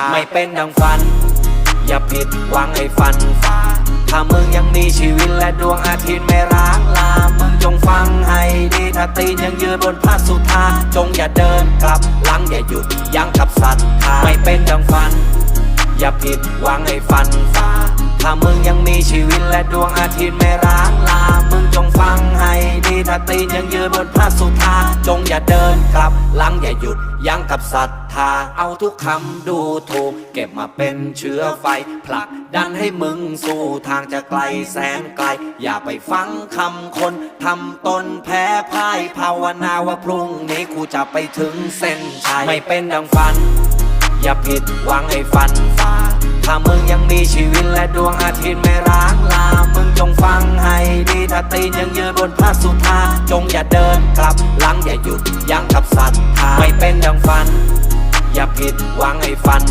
า ไม่เป็นดังฝัน อย่าผิดหวังให้ฝันฟ้าถ้ามึงยังมีชีวิตและดวงอาทิตย์ไม่ร้างลา มึงจงฟังให้ดีถ้าตีนยังยืนบนพระสุธา จงอย่าเดินกลับหลังอย่าหยุดยั้งกับศรัทธาไม่เป็นดังฝัน อย่าผิดหวังให้ฝันฟ้าถ้ามึงยังมีชีวิตและดวงอาทิตย์ไม่ร้างลา มึงจงฟังให้ดีถ้าตีนยังยืนบนพระสุธา จงอย่าเดินกลับ ลังอย่าหยุดยั้งกับศรัทธาเอาทุกคำดูถูก เก็บมาเป็นเชื้อไฟ ผลักดันให้มึงสู่ทางจะไกลแสนไกล อย่าไปฟังคำคนทำตนแพ้พ่ายภาวนาว่าพรุ่งนี้กูจะไปถึงเส้นชัยไม่เป็นดังฝัน อย่าผิดหวังให้ฝันฟ้าถ้ามึงยังมีชีวิตและดวงอาทิตย์ไม่ร้ ชาตินยังยืนบนพระสุธาจงอย่าเดินกลับหลังอย่าหยุดยั้งกับศรัทธาไม่เป็นดังฟัน อย่าผิดหวังให้ฟัน